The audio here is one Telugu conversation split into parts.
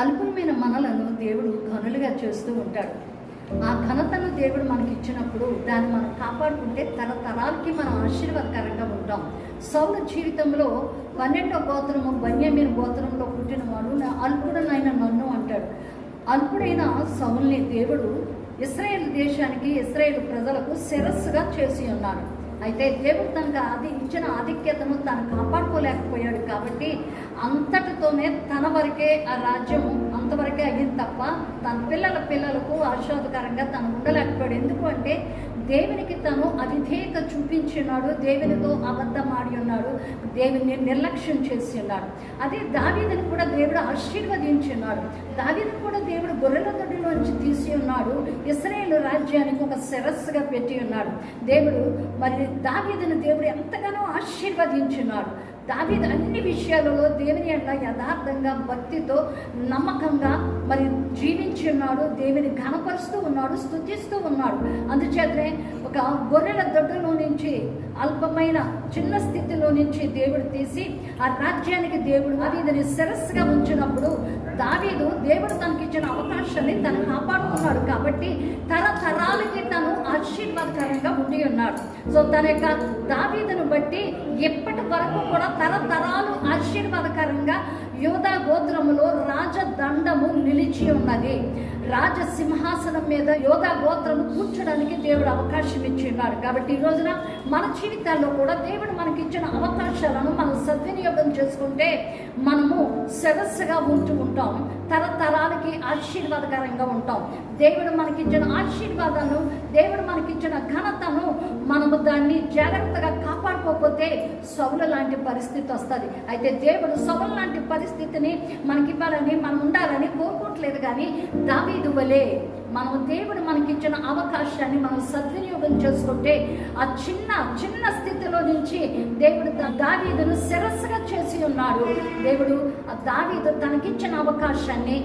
అల్పమైన మనలను దేవుడు ఘనులుగా చేస్తూ ఉంటాడు. ఆ ఘనతను దేవుడు మనకి ఇచ్చినప్పుడు దాన్ని మనం కాపాడుకుంటే తరతరాలకి మనం ఆశీర్వాదకరంగా ఉంటాం. సౌల జీవితంలో పన్నెండో గోత్రము బన్యమీన గోత్రంలో పుట్టినవాడు నా అల్పుడనైన నన్ను అంటాడు. అల్పుడైన సౌల్ని దేవుడు ఇస్రాయేల్ దేశానికి ఇస్రాయేల్ ప్రజలకు శిరస్సుగా చేసి ఉన్నాడు. అయితే దేవుడు తనకు అది ఇచ్చిన ఆధిక్యతను తను కాపాడుకోలేకపోయాడు కాబట్టి అంతటితోనే తన వరకే ఆ రాజ్యం అంతవరకే అయింది తప్ప తన పిల్లల పిల్లలకు ఆశీర్వాదకరంగా తను ఉండలేకపోయాడు. ఎందుకు అంటే దేవునికి తను అవిధేయత చూపించున్నాడు దేవునితో అబద్ధమాడి ఉన్నాడు దేవుని నిర్లక్ష్యం చేసి ఉన్నాడు. అదే దావీదని కూడా దేవుడు ఆశీర్వదించున్నాడు దావీదని కూడా దేవుడు గొర్రెల దొడ్డిలోంచి తీసి ఉన్నాడు ఇస్రాయేల్ రాజ్యానికి ఒక శిరస్సుగా పెట్టి ఉన్నాడు. దేవుడు మరి దావీదని దేవుడు ఎంతగానో ఆశీర్వదించున్నాడు దావీదు అన్ని విషయాలలో దేవుని యొక్క యథార్థంగా భక్తితో నమ్మకంగా మరి జీవించి ఉన్నాడు దేవుని ఘనపరుస్తూ ఉన్నాడు స్థుతిస్తూ ఉన్నాడు. అందుచేతనే ఒక గొర్రెల దొడ్డులో నుంచి అల్పమైన చిన్న స్థితిలో నుంచి దేవుడు తీసి ఆ రాజ్యానికి దేవుడు దావీదని శిరస్సుగా ఉంచినప్పుడు దావీదు దేవుడు తనకిచ్చిన అవకాశాన్ని తను కాపాడుకున్నాడు. కాబట్టి తరతరాలకి తను ఉన్నాడు సో తన యొక్క దావీదను బట్టి ఎప్పటి వరకు కూడా తరతరాలు ఆశీర్వాదకరంగా యోధా గోత్రములో రాజదండము నిలిచి ఉన్నది. రాజ సింహాసనం మీద యోధా గోత్రము కూర్చోడానికి దేవుడు అవకాశం ఇచ్చినాడు. కాబట్టి ఈ రోజున మన జీవితాల్లో కూడా దేవుడు మనకి ఇచ్చిన అవకాశాలను మనం సద్వినియోగం చేసుకుంటే మనము సదస్సుగా ఉంటూ ఉంటాం. తరతరాలకి ఆశీర్వాదకరంగా ఉంటాం. దేవుడు మనకిచ్చిన ఆశీర్వాదాలను దేవుడు మనకిచ్చిన ఘనత మనము దాన్ని జాగ్రత్తగా కాపాడుకోకపోతే సౌల లాంటి పరిస్థితి వస్తుంది. అయితే దేవుడు సౌల లాంటి పరిస్థితిని మనకివ్వాలని మనం ఉండాలని కోరుకోవట్లేదు కానీ దావీదు వలే మనం దేవుడు మనకిచ్చిన అవకాశాన్ని మనం సద్వినియోగం చేసుకుంటే ఆ చిన్న చిన్న స్థితిలో నుంచి దేవుడు దావీదును శిరస్సుగా చేసి ఉన్నాడు. దేవుడు ఆ దావీదు తనకిచ్చిన అవకాశాన్ని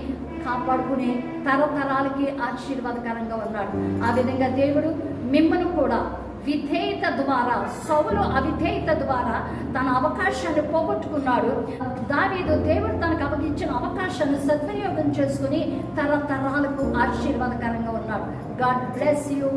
కాపాడుకుని తరతరాలకి ఆశీర్వాదకరంగా ఉన్నాడు. ఆ విధంగా దేవుడు మిమ్మల్ని కూడా విధేయత ద్వారా సౌలు అవిధేయత ద్వారా తన అవకాశాన్ని పోగొట్టుకున్నాడు. దావీదు దేవుడు తనకు అవగించిన అవకాశాన్ని సద్వినియోగం చేసుకుని తరతరాలకు ఆశీర్వాదకరంగా ఉన్నాడు. God bless you